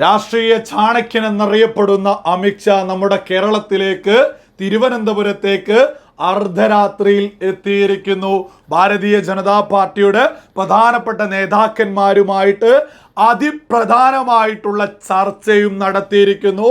രാഷ്ട്രീയ ചാണക്യൻ എന്നറിയപ്പെടുന്ന അമിത്ഷാ നമ്മുടെ കേരളത്തിലേക്ക് തിരുവനന്തപുരത്തേക്ക് അർദ്ധരാത്രിയിൽ എത്തിയിരിക്കുന്നു. ഭാരതീയ ജനതാ പാർട്ടിയുടെ പ്രധാനപ്പെട്ട നേതാക്കന്മാരുമായിട്ട് അതിപ്രധാനമായിട്ടുള്ള ചർച്ചയും നടത്തിയിരിക്കുന്നു.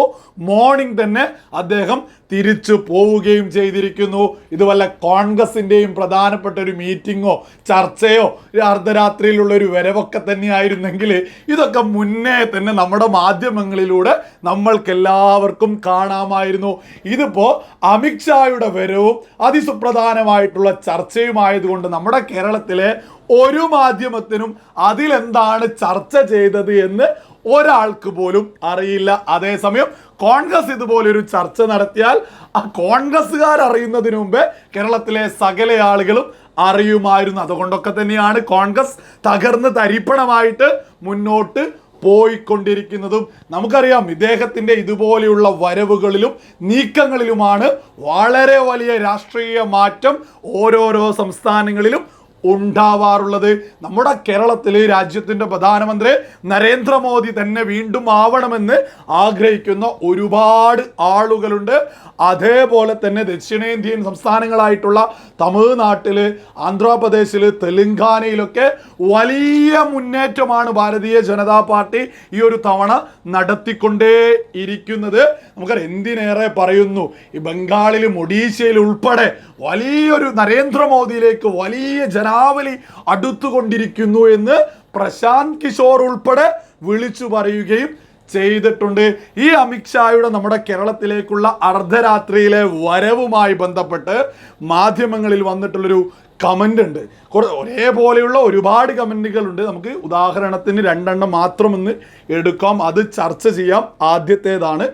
മോർണിംഗ് തന്നെ അദ്ദേഹം തിരിച്ചു പോവുകയും ചെയ്തിരിക്കുന്നു. ഇത് വല്ല കോൺഗ്രസിന്റെയും പ്രധാനപ്പെട്ട ഒരു മീറ്റിങ്ങോ ചർച്ചയോ അർദ്ധരാത്രിയിലുള്ള ഒരു വരവൊക്കെ തന്നെയായിരുന്നെങ്കിൽ ഇതൊക്കെ മുന്നേ തന്നെ നമ്മുടെ മാധ്യമങ്ങളിലൂടെ നമ്മൾക്കെല്ലാവർക്കും കാണാമായിരുന്നു. ഇതിപ്പോൾ അമിത്ഷായുടെ വരവും അതിസുപ്രധാനമായിട്ടുള്ള ചർച്ചയുമായതുകൊണ്ട് നമ്മുടെ കേരളത്തിലെ ഒരു മാധ്യമത്തിനും അതിലെന്താണ് ചർച്ച ചെയ്തത് എന്ന് ഒരാൾക്ക് പോലും അറിയില്ല. അതേസമയം കോൺഗ്രസ് ഇതുപോലൊരു ചർച്ച നടത്തിയാൽ ആ കോൺഗ്രസ്സുകാർ അറിയുന്നതിന് മുമ്പേ കേരളത്തിലെ സകല ആളുകളും അറിയുമായിരുന്നു. അതുകൊണ്ടൊക്കെ തന്നെയാണ് കോൺഗ്രസ് തകർന്ന് തരിപ്പണമായിട്ട് മുന്നോട്ട് പോയിക്കൊണ്ടിരിക്കുന്നതും. നമുക്കറിയാം ഇദ്ദേഹത്തിന്റെ ഇതുപോലെയുള്ള വരവുകളിലും നീക്കങ്ങളിലുമാണ് വളരെ വലിയ രാഷ്ട്രീയ മാറ്റം ഓരോരോ സംസ്ഥാനങ്ങളിലും ഉണ്ടാവാറുള്ളത്. നമ്മുടെ കേരളത്തിൽ രാജ്യത്തിന്റെ പ്രധാനമന്ത്രി നരേന്ദ്രമോദി തന്നെ വീണ്ടും ആവണമെന്ന് ആഗ്രഹിക്കുന്ന ഒരുപാട് ആളുകളുണ്ട്. അതേപോലെ തന്നെ ദക്ഷിണേന്ത്യൻ സംസ്ഥാനങ്ങളായിട്ടുള്ള തമിഴ്നാട്ടിൽ ആന്ധ്രാപ്രദേശിൽ തെലുങ്കാനയിലൊക്കെ വലിയ മുന്നേറ്റമാണ് ഭാരതീയ ജനതാ പാർട്ടി ഈ ഒരു തവണ നടത്തിക്കൊണ്ടേ ഇരിക്കുന്നത്. നമുക്കറിയാം എന്തിനേറെ പറയുന്നു? ഈ ബംഗാളിലും ഒഡീഷയിലും ഉൾപ്പെടെ വലിയൊരു നരേന്ദ്രമോദിയിലേക്ക് വലിയ ജനാവലി അടുത്തുകൊണ്ടിരിക്കുന്നു എന്ന് പ്രശാന്ത് കിഷോർ ഉൾപ്പെടെ വിളിച്ചു പറയുകയും ചെയ്തിട്ടുണ്ട്. ഈ അമിത്ഷായുടെ നമ്മുടെ കേരളത്തിലേക്കുള്ള അർദ്ധരാത്രിയിലെ വരവുമായി ബന്ധപ്പെട്ട് മാധ്യമങ്ങളിൽ വന്നിട്ടുള്ളൊരു കമന്റ് ഉണ്ട്. കുറേ ഒരേപോലെയുള്ള ഒരുപാട് കമന്റുകളുണ്ട് നമുക്ക് ഉദാഹരണത്തിന് രണ്ടെണ്ണം മാത്രമെന്ന് എടുക്കാം. അത് ചർച്ച ചെയ്യാം. ആദ്യത്തേതാണ്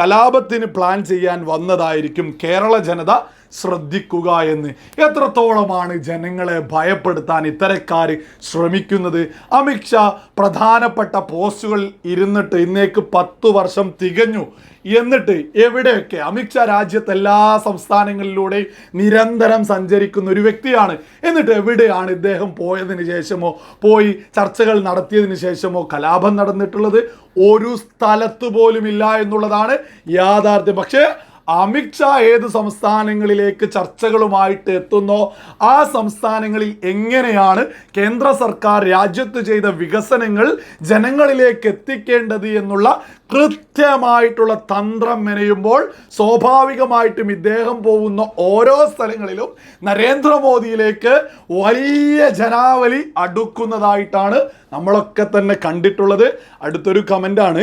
കലാപത്തിന് പ്ലാൻ ചെയ്യാൻ വന്നതായിരിക്കും കേരള ജനത ശ്രദ്ധിക്കുക എന്ന്. എത്രത്തോളമാണ് ജനങ്ങളെ ഭയപ്പെടുത്താൻ ഇത്തരക്കാർ ശ്രമിക്കുന്നത്? അമിത്ഷാ പ്രധാനപ്പെട്ട പോസ്റ്റുകളിൽ ഇരുന്നിട്ട് ഇന്നേക്ക് പത്ത് വർഷം തികഞ്ഞു. എന്നിട്ട് എവിടെയൊക്കെ? അമിത്ഷാ രാജ്യത്തെ എല്ലാ സംസ്ഥാനങ്ങളിലൂടെയും നിരന്തരം സഞ്ചരിക്കുന്ന ഒരു വ്യക്തിയാണ്. എന്നിട്ട് എവിടെയാണ് ഇദ്ദേഹം പോയതിന് ശേഷമോ പോയി ചർച്ചകൾ നടത്തിയതിന് ശേഷമോ കലാപം നടന്നിട്ടുള്ളത്? ഒരു സ്ഥലത്ത് പോലുമില്ല എന്നുള്ളതാണ് യാഥാർത്ഥ്യം. പക്ഷേ അമിത്ഷാ ഏത് സംസ്ഥാനങ്ങളിലേക്ക് ചർച്ചകളുമായിട്ട് എത്തുന്നോ ആ സംസ്ഥാനങ്ങളിൽ എങ്ങനെയാണ് കേന്ദ്ര സർക്കാർ രാജ്യത്ത് ചെയ്ത വികസനങ്ങൾ ജനങ്ങളിലേക്ക് എത്തിക്കേണ്ടത് എന്നുള്ള കൃത്യമായിട്ടുള്ള തന്ത്രം മെനയുമ്പോൾ സ്വാഭാവികമായിട്ടും ഇദ്ദേഹം പോകുന്ന ഓരോ സ്ഥലങ്ങളിലും നരേന്ദ്രമോദിയിലേക്ക് വലിയ ജനാവലി അടുക്കുന്നതായിട്ടാണ് നമ്മളൊക്കെ തന്നെ കണ്ടിട്ടുള്ളത് അടുത്തൊരു കമന്റാണ്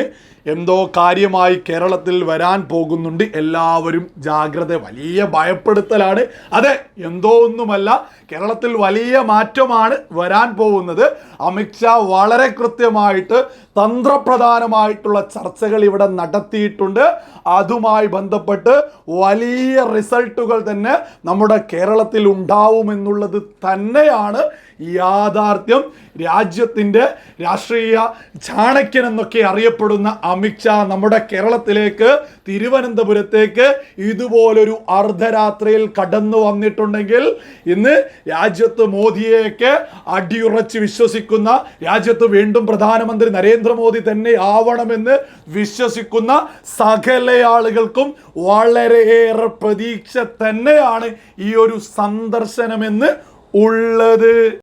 എന്തോ കാര്യമായി കേരളത്തിൽ വരാൻ പോകുന്നുണ്ട്. എല്ലാവരും ജാഗ്രത വലിയ ഭയപ്പെടുത്തലാണ്. അതെ എന്തോ ഒന്നുമല്ല. കേരളത്തിൽ വലിയ മാറ്റമാണ് വരാൻ പോകുന്നത്. അമിത്ഷാ വളരെ കൃത്യമായിട്ട് തന്ത്രപ്രധാനമായിട്ടുള്ള ചർച്ചകൾ ഇവിടെ നടത്തിയിട്ടുണ്ട്. അതുമായി ബന്ധപ്പെട്ട് വലിയ റിസൾട്ടുകൾ തന്നെ നമ്മുടെ കേരളത്തിൽ ഉണ്ടാവുമെന്നുള്ളത് തന്നെയാണ് യാഥാർത്ഥ്യം. രാജ്യത്തിന്റെ രാഷ്ട്രീയ ചാണക്യൻ എന്നൊക്കെ അറിയപ്പെടുന്ന അമിത്ഷാ നമ്മുടെ കേരളത്തിലേക്ക് തിരുവനന്തപുരത്തേക്ക് ഇതുപോലൊരു അർദ്ധരാത്രിയിൽ കടന്നു വന്നിട്ടുണ്ടെങ്കിൽ ഇന്ന് രാജ്യത്ത് മോദിയെയൊക്കെ അടിയുറച്ച് വിശ്വസിക്കുന്ന രാജ്യത്ത് വീണ്ടും പ്രധാനമന്ത്രി നരേന്ദ്രമോദി തന്നെ ആവണമെന്ന് വിശ്വസിക്കുന്ന സകല ആളുകൾക്കും വളരെയേറെ പ്രതീക്ഷ തന്നെയാണ് ഈ ഒരു സന്ദർശനമെന്ന് ഉള്ളത്.